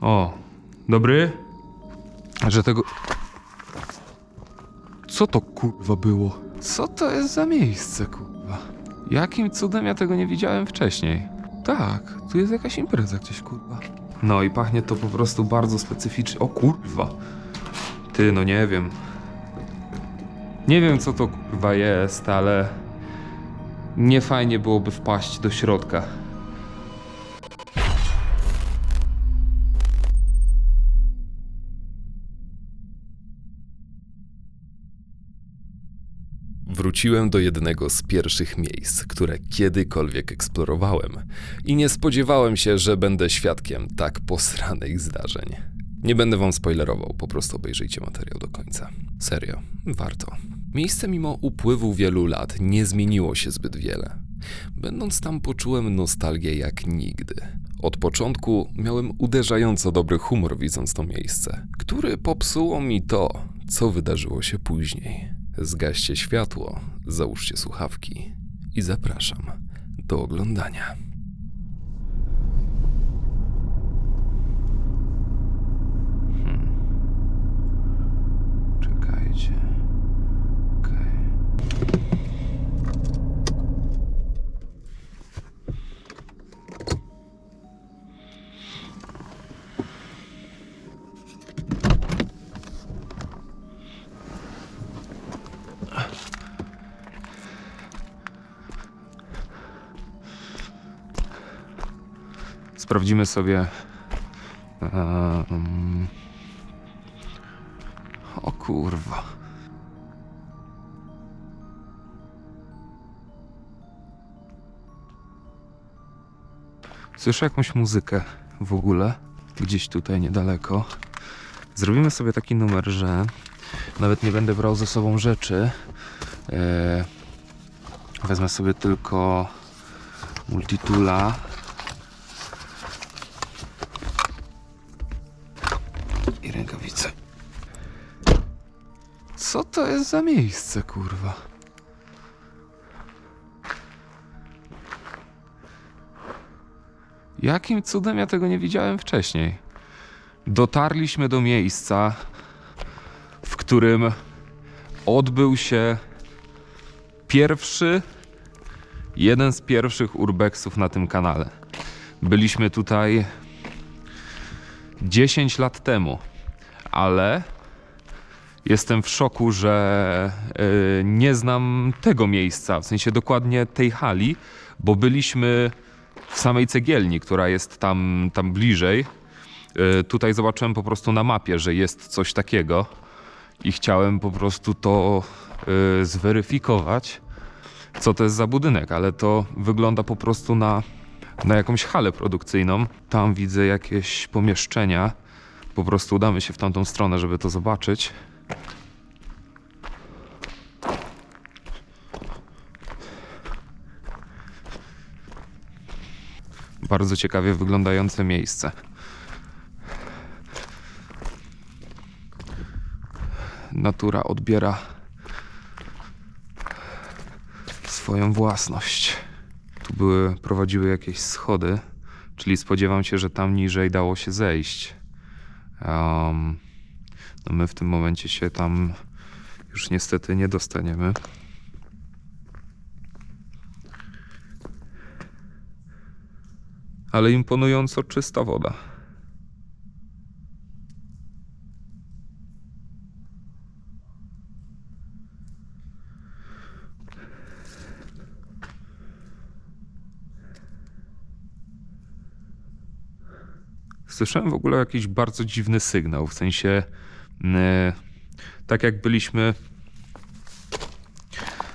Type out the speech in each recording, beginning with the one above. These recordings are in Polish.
O, dobry? Że tego... Co to kurwa było? Co to jest za miejsce, kurwa? Jakim cudem ja tego nie widziałem wcześniej? Tak, tu jest jakaś impreza gdzieś, kurwa. No i pachnie to po prostu bardzo specyficznie. O kurwa. Ty, no nie wiem. Nie wiem, co to kurwa jest, ale... Nie fajnie byłoby wpaść do środka. Wróciłem do jednego z pierwszych miejsc, które kiedykolwiek eksplorowałem i nie spodziewałem się, że będę świadkiem tak posranych zdarzeń. Nie będę wam spoilerował, po prostu obejrzyjcie materiał do końca. Serio, warto. Miejsce mimo upływu wielu lat nie zmieniło się zbyt wiele. Będąc tam poczułem nostalgię jak nigdy. Od początku miałem uderzająco dobry humor widząc to miejsce, który popsuło mi to, co wydarzyło się później. Zgaście światło, załóżcie słuchawki i zapraszam do oglądania. Sprawdzimy sobie. em, o kurwa. Słyszę jakąś muzykę w ogóle, gdzieś tutaj niedaleko. Zrobimy sobie taki numer, że nawet nie będę brał ze sobą rzeczy. E, wezmę sobie tylko multitula. To jest za miejsce, kurwa? Jakim cudem ja tego nie widziałem wcześniej? Dotarliśmy do miejsca, w którym odbył się pierwszy, jeden z pierwszych urbexów na tym kanale. Byliśmy tutaj 10 lat temu, ale jestem w szoku, że y, nie znam tego miejsca, w sensie dokładnie tej hali, bo byliśmy w samej cegielni, która jest tam, tam bliżej. Y, tutaj zobaczyłem po prostu na mapie, że jest coś takiego i chciałem po prostu to y, zweryfikować, co to jest za budynek, ale to wygląda po prostu na, na jakąś halę produkcyjną. Tam widzę jakieś pomieszczenia. Po prostu udamy się w tamtą stronę, żeby to zobaczyć. Bardzo ciekawie wyglądające miejsce. Natura odbiera swoją własność. Tu były, prowadziły jakieś schody, czyli spodziewam się, że tam niżej dało się zejść. Um, no my w tym momencie się tam już niestety nie dostaniemy. Ale imponująco czysta woda. Słyszałem w ogóle jakiś bardzo dziwny sygnał, w sensie tak jak byliśmy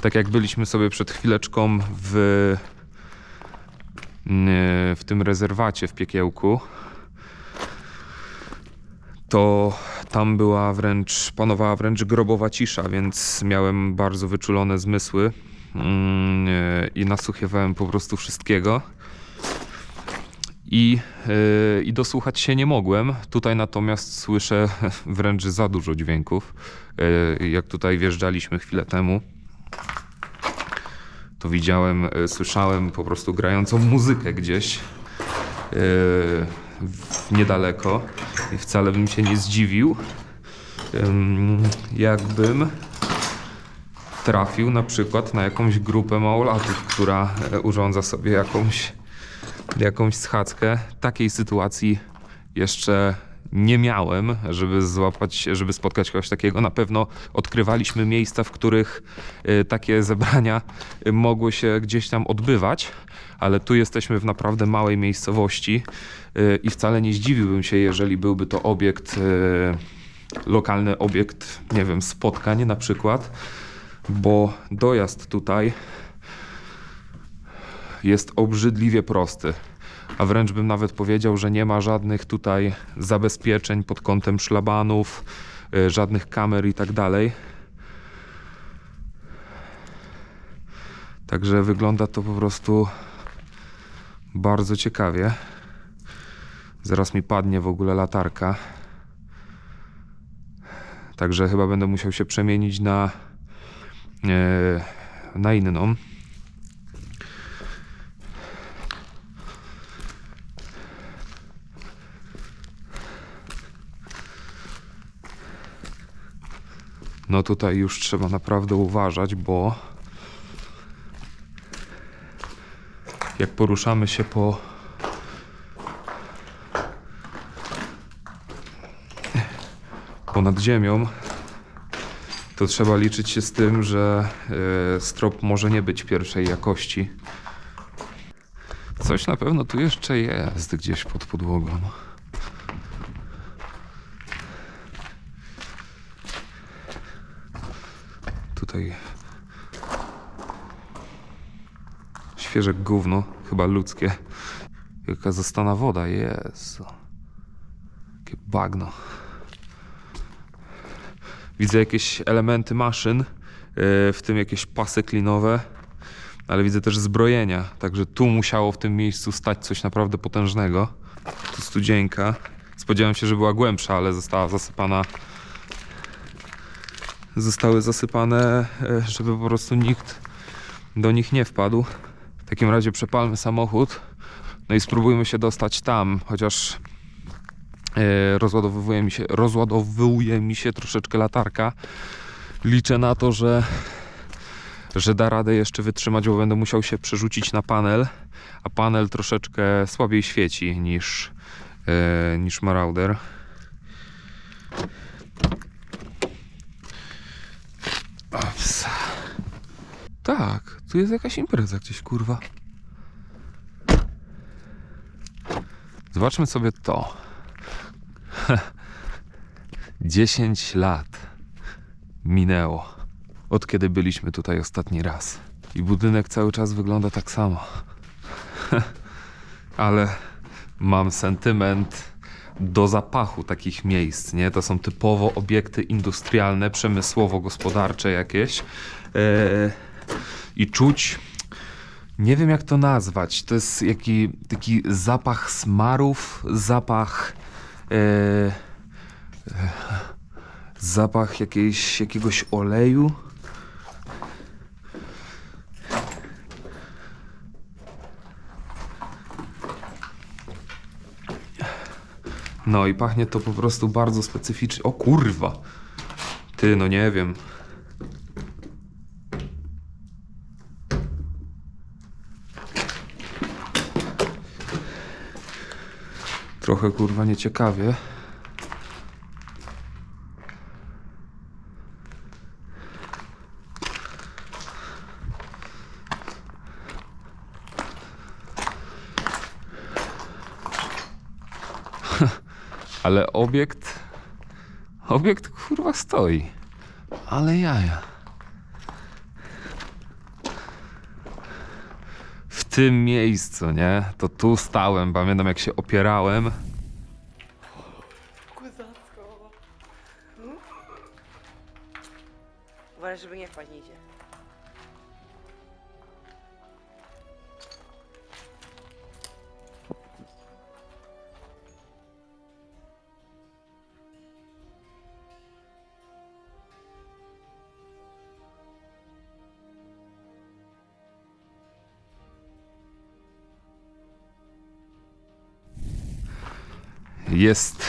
tak jak byliśmy sobie przed chwileczką w e, w tym rezerwacie w Piekiełku to tam była wręcz, panowała wręcz grobowa cisza, więc miałem bardzo wyczulone zmysły mm, e, i nasłuchiwałem po prostu wszystkiego i, yy, i dosłuchać się nie mogłem. Tutaj natomiast słyszę wręcz za dużo dźwięków. Yy, jak tutaj wjeżdżaliśmy chwilę temu, to widziałem, yy, słyszałem po prostu grającą muzykę gdzieś. Niedaleko i wcale bym się nie zdziwił, ym, jakbym trafił na przykład na jakąś grupę małolatów, która urządza sobie jakąś, jakąś schadzkę. Takiej sytuacji jeszcze nie miałem, żeby złapać, żeby spotkać kogoś takiego. Na pewno odkrywaliśmy miejsca, w których e, takie zebrania e, mogły się gdzieś tam odbywać, ale tu jesteśmy w naprawdę małej miejscowości e, i wcale nie zdziwiłbym się, jeżeli byłby to obiekt, lokalny obiekt, nie wiem, spotkań na przykład, bo dojazd tutaj jest obrzydliwie prosty. A wręcz bym nawet powiedział, że nie ma żadnych tutaj zabezpieczeń pod kątem szlabanów, y, żadnych kamer i tak dalej. Także wygląda to po prostu bardzo ciekawie. Zaraz mi padnie w ogóle latarka. Także chyba będę musiał się przemienić na, e, na inną. No tutaj już trzeba naprawdę uważać, bo jak poruszamy się po ponad ziemią, to trzeba liczyć się z tym, że e, strop może nie być pierwszej jakości. Coś na pewno tu jeszcze jest gdzieś pod podłogą. Tutaj świeże gówno, chyba ludzkie. Jaka zostana woda, Jezu. Jakie bagno. Widzę jakieś elementy maszyn, yy, w tym jakieś pasy klinowe, ale widzę też zbrojenia, także tu musiało w tym miejscu stać coś naprawdę potężnego. Tu studzienka. Spodziewałem się, że była głębsza, ale została zasypana zostały zasypane, e, żeby po prostu nikt do nich nie wpadł. W takim razie przepalmy samochód, no i spróbujmy się dostać tam, chociaż e, rozładowuje mi się, rozładowuje mi się troszeczkę latarka. Liczę na to, że, że da radę jeszcze wytrzymać, bo będę musiał się przerzucić na panel, a panel troszeczkę słabiej świeci niż, e, niż Marauder. Ops. Tak, tu jest jakaś impreza gdzieś, kurwa. Zobaczmy sobie to. 10 lat minęło od kiedy byliśmy tutaj ostatni raz. I budynek cały czas wygląda tak samo. Ale mam sentyment do zapachu takich miejsc, nie? To są typowo obiekty industrialne, przemysłowo-gospodarcze jakieś. Eee, I czuć, nie wiem jak to nazwać, to jest jaki, taki zapach smarów, zapach... eee, zapach jakiejś, jakiegoś oleju. No i pachnie to po prostu bardzo specyficznie. O kurwa! Ty, no nie wiem. Trochę kurwa nieciekawie. Ale obiekt. Obiekt kurwa stoi. Ale jaja. W tym miejscu, nie? To tu stałem. Pamiętam jak się opierałem. Jest,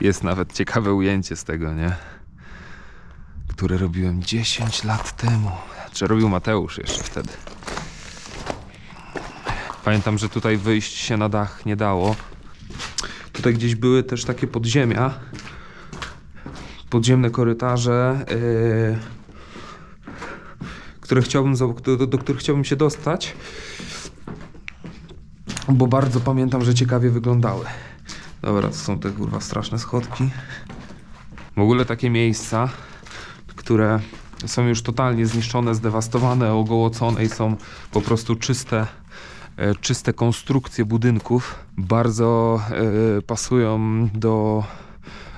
jest nawet ciekawe ujęcie z tego, nie? Które robiłem 10 lat temu. Czy robił Mateusz jeszcze wtedy. Pamiętam, że tutaj wyjść się na dach nie dało. Tutaj gdzieś były też takie podziemia. Podziemne korytarze, yy, które chciałbym, do, do których chciałbym się dostać. Bo bardzo pamiętam, że ciekawie wyglądały. Dobra, to są te kurwa straszne schodki. W ogóle takie miejsca, które są już totalnie zniszczone, zdewastowane, ogołocone i są po prostu czyste, e, czyste konstrukcje budynków. Bardzo e, pasują do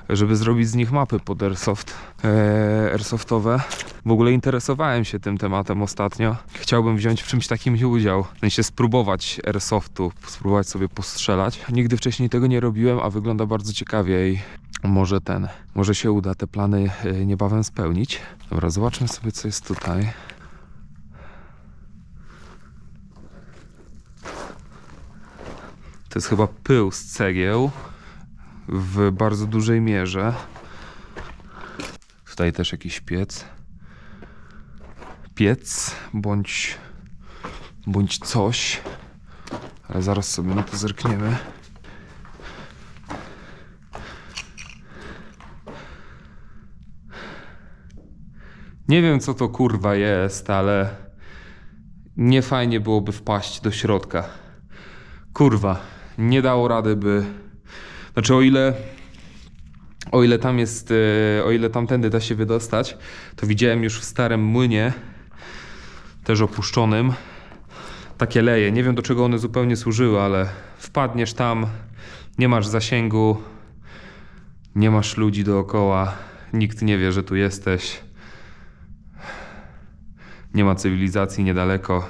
żeby zrobić z nich mapy pod airsoft, e, airsoftowe. W ogóle interesowałem się tym tematem ostatnio. Chciałbym wziąć w czymś takim udział, w sensie spróbować airsoftu, spróbować sobie postrzelać. Nigdy wcześniej tego nie robiłem, a wygląda bardzo ciekawie i może ten, może się uda te plany e, niebawem spełnić. Dobra, zobaczmy sobie co jest tutaj. To jest chyba pył z cegieł w bardzo dużej mierze. Tutaj też jakiś piec. Piec bądź bądź coś. Ale zaraz sobie na to zerkniemy. Nie wiem co to kurwa jest, ale nie fajnie byłoby wpaść do środka. Kurwa, nie dało rady by znaczy o ile o ile tam jest, e, o ile tamtędy da się wydostać, to widziałem już w starym młynie, też opuszczonym, takie leje. Nie wiem do czego one zupełnie służyły, ale wpadniesz tam, nie masz zasięgu, nie masz ludzi dookoła, nikt nie wie, że tu jesteś. Nie ma cywilizacji niedaleko.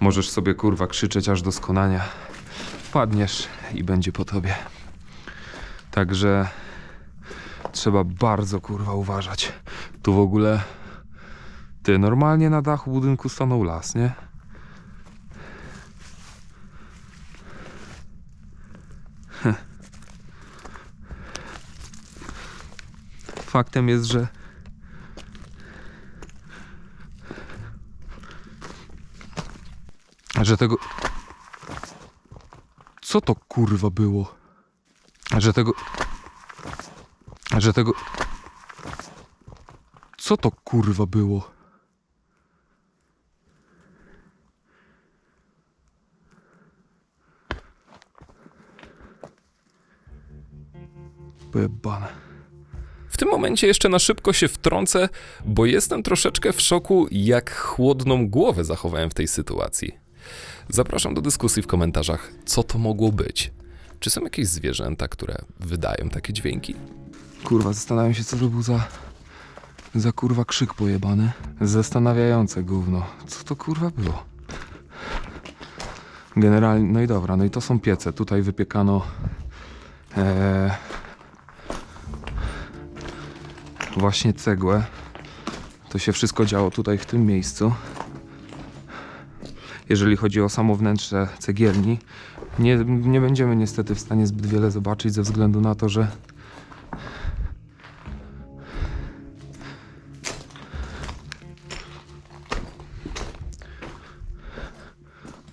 Możesz sobie kurwa krzyczeć aż do skonania. Wpadniesz i będzie po tobie. Także trzeba bardzo kurwa uważać. Tu w ogóle ty normalnie na dachu budynku stanął las, nie? Faktem jest, że że tego co to kurwa było? Że tego. Że tego. Co to kurwa było? Pojebane. W tym momencie jeszcze na szybko się wtrącę, bo jestem troszeczkę w szoku, jak chłodną głowę zachowałem w tej sytuacji. Zapraszam do dyskusji w komentarzach, co to mogło być. Czy są jakieś zwierzęta, które wydają takie dźwięki? Kurwa, zastanawiam się, co to był za. za kurwa krzyk pojebany. Zastanawiające gówno. Co to kurwa było? Generalnie, no i dobra, no i to są piece. Tutaj wypiekano. E, właśnie cegłę. To się wszystko działo tutaj w tym miejscu. Jeżeli chodzi o samo wnętrze cegielni, nie, nie będziemy niestety w stanie zbyt wiele zobaczyć ze względu na to, że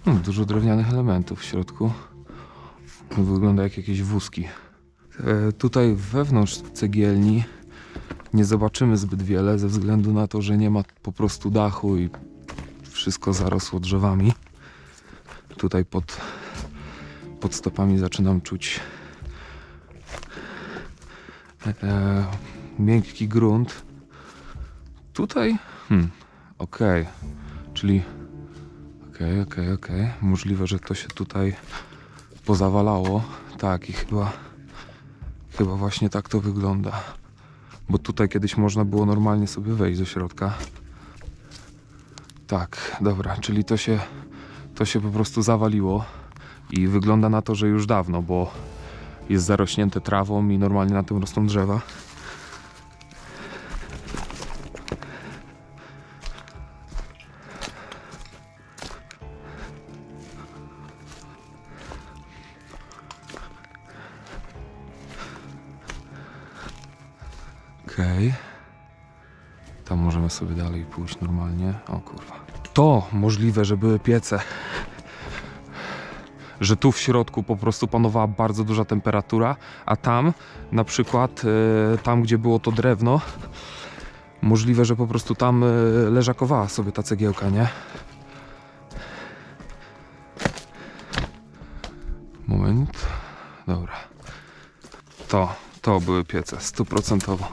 Hmm, dużo drewnianych elementów w środku. Wygląda jak jakieś wózki. E, tutaj wewnątrz cegielni nie zobaczymy zbyt wiele ze względu na to, że nie ma po prostu dachu i wszystko zarosło drzewami. Tutaj pod, pod stopami zaczynam czuć e, miękki grunt. Tutaj, hmm, okej, czyli Okej, okej, okej. Możliwe, że to się tutaj pozawalało. Tak, i chyba. Chyba właśnie tak to wygląda. Bo tutaj kiedyś można było normalnie sobie wejść do środka. Tak, dobra, czyli to się. To się po prostu zawaliło i wygląda na to, że już dawno, bo jest zarośnięte trawą i normalnie na tym rosną drzewa. Okej. Okay. Tam możemy sobie dalej pójść normalnie. O kurwa. To możliwe, że były piece. Że tu w środku po prostu panowała bardzo duża temperatura, a tam, na przykład, e, tam gdzie było to drewno, możliwe, że po prostu tam e, leżakowała sobie ta cegiełka, nie? Moment. Dobra. To, to były piece, stuprocentowo.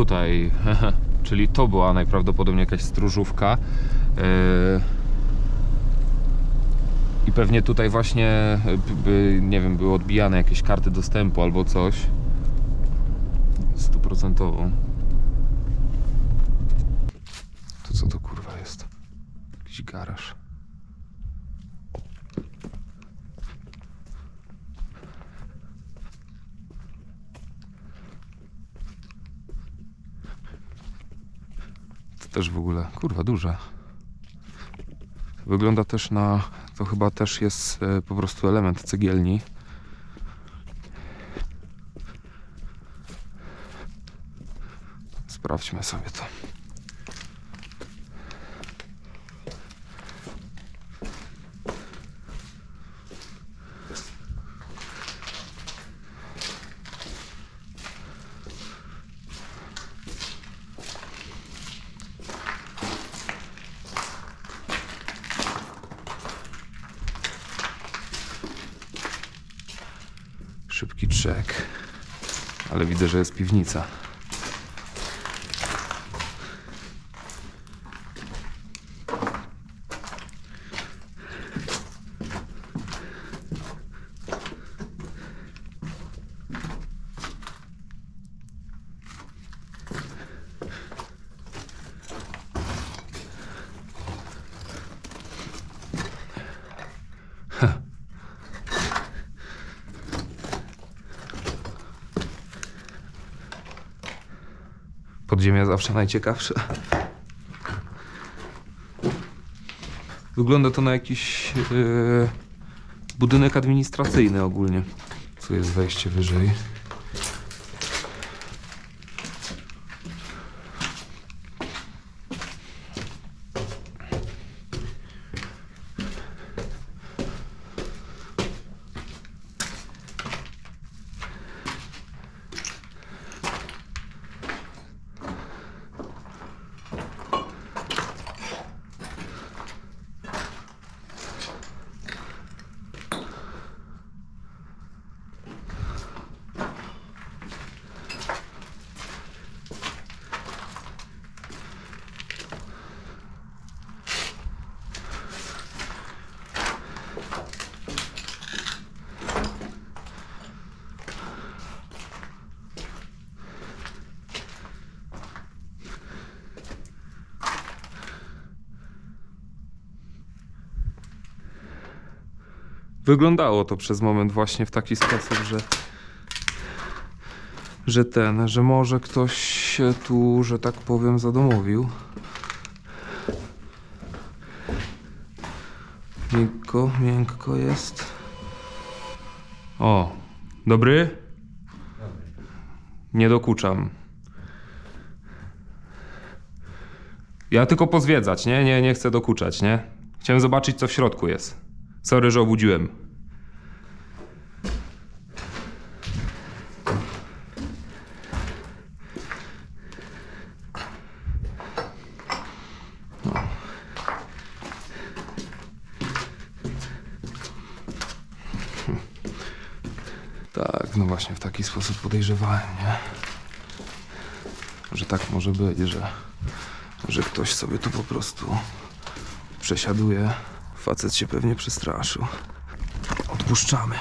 Tutaj, czyli to była najprawdopodobniej jakaś stróżówka. Yy, I pewnie tutaj właśnie, by, nie wiem, były odbijane jakieś karty dostępu albo coś. Stuprocentową. To co to kurwa jest? Jakiś garaż. Też w ogóle, kurwa, duże. Wygląda też na, to chyba też jest e, po prostu element cegielni. Sprawdźmy sobie to. Szybki czek. Ale widzę, że jest piwnica. Podziemia zawsze najciekawsze. Wygląda to na jakiś yy, budynek administracyjny ogólnie. Tu jest wejście wyżej. Wyglądało to przez moment właśnie w taki sposób, że że ten, że może ktoś się tu, że tak powiem, zadomowił. Miękko, miękko jest. O, dobry? Nie dokuczam. Ja tylko pozwiedzać, nie? Nie, nie chcę dokuczać, nie? Chciałem zobaczyć, co w środku jest. Sorry, że obudziłem. Tak, no właśnie w taki sposób podejrzewałem, nie? Że tak może być, że, że ktoś sobie tu po prostu przesiaduje. Facet się pewnie przestraszył. Odpuszczamy.